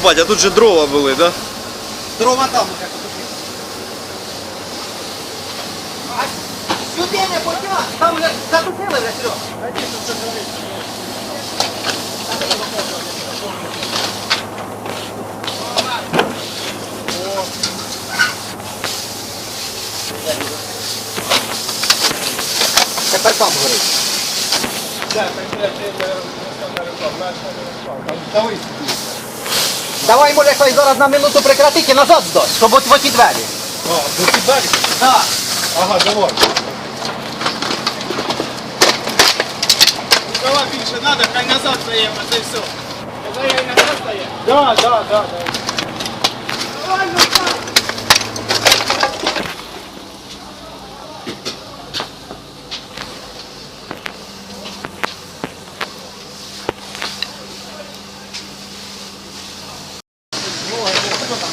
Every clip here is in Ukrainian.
Єбать, а тут же дрова були, да? Дрова там уже. А сюди не потяг, там вже затупили вже, Серег. Тепер там горить. Давай, може, хай зараз на минуту прекратить і назад здасть, щоб от в оті двері. А, до двері? Так. Ага, давай. Права більше треба, хай назад стає, а це все. Казає, назад стає.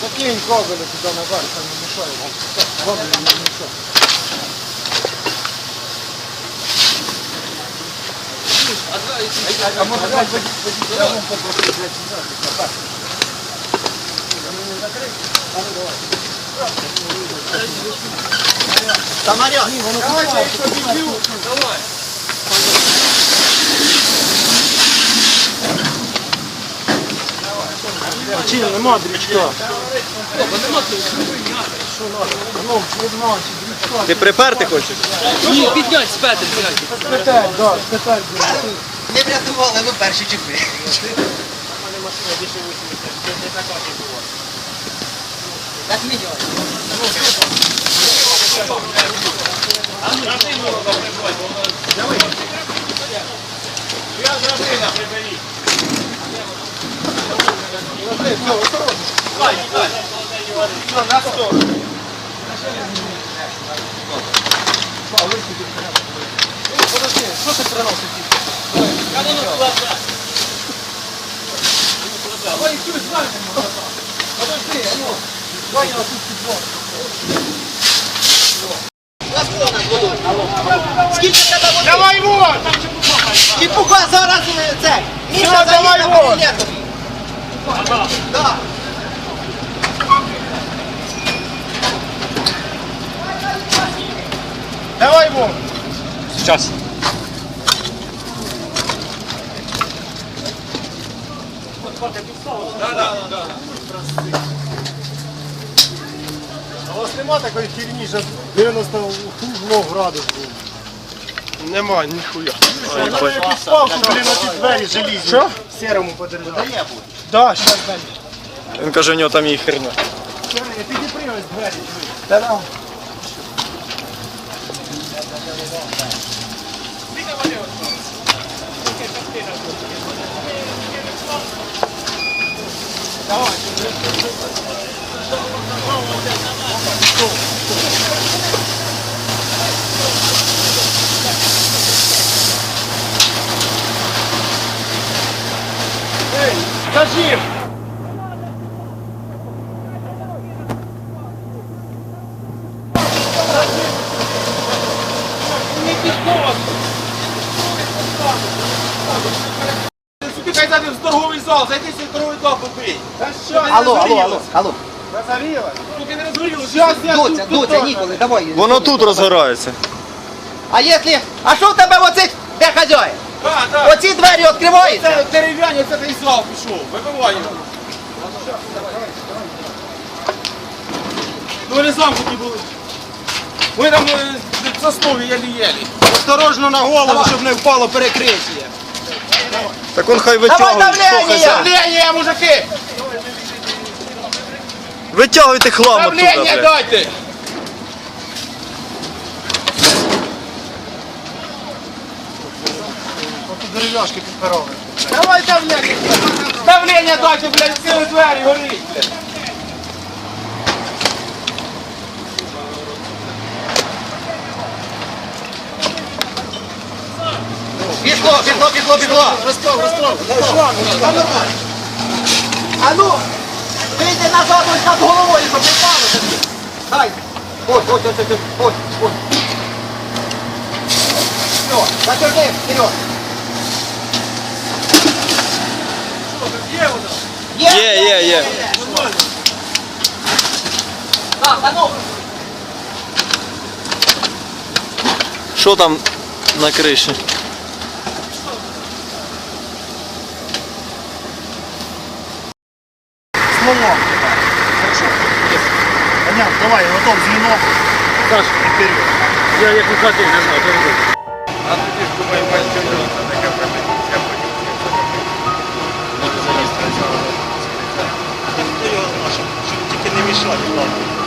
Закинь кабеля туди наверх, там не мішає. Кабель не мішає. А може дать водителям попросити, блядь, не знаю, Самаряк. Давайте, якщо відбив, А чи нема дрючка? Ну, нема, дрючка. Ти приперти хочеш? Ні, піднять з петель. Спитай, да, спитай. Не врятували, ви перші чіпи. Так міняй. Скільки тебе води? Давай вот! Чепуха зараз е, це. Міша Все, давай заїзд на вон. Кабінету. Да. Давай вот! Сейчас. А у вас нема такої херні, що 90 углов градус був? Нема, ніхуя. Якусь палку, блін, на ті двері желізні. Що? Серому подержав. Да я буду. Да, щас дай. Він каже, у нього там є херня. Ти не приймеш двері. Та-да. Ей, Суки, хай в торговий зал, зайди в торговий зал що? Алло, алло, алло, алло. Розгорілась? Суки, не розгоріло. Щас я Доця, тут, тут доця, ніколи, давай. Воно тут розгорається. А якщо... А що в тебе оцих... Де хазяїн? Так, так. Оці двері відкриваються? Це дерев'яні, це той зал пішов. Вибивай його. Ну вони замкнуті були. Ми там е, в заснові єлі-єлі. Осторожно на голову, щоб не впало перекриття. Так он хай Давай витягує. Що давлення! Давлення, мужики! Витягуйте хлам оттуда, Давлення дайте! Дерев'яшки підпирали. Давай давлення! Давлення дайте, блядь, цілі двері горить, Пішло, пішло, пішло, пішло. Розправ, розправ. А ну, вийди назад, ось над головою, щоб не впало тобі. Дай. Ось, ось, ось, ось, ось, ось. Все, затягни, вперед. Є, є, є. Так, а ну. Що там на криші? Слоном. Хорошо. Коняк, давай, готов звінок. Саш, Вперед. я як виходив, не знаю, що а хто його знає, щоб щоб тільки не мішати. ладно.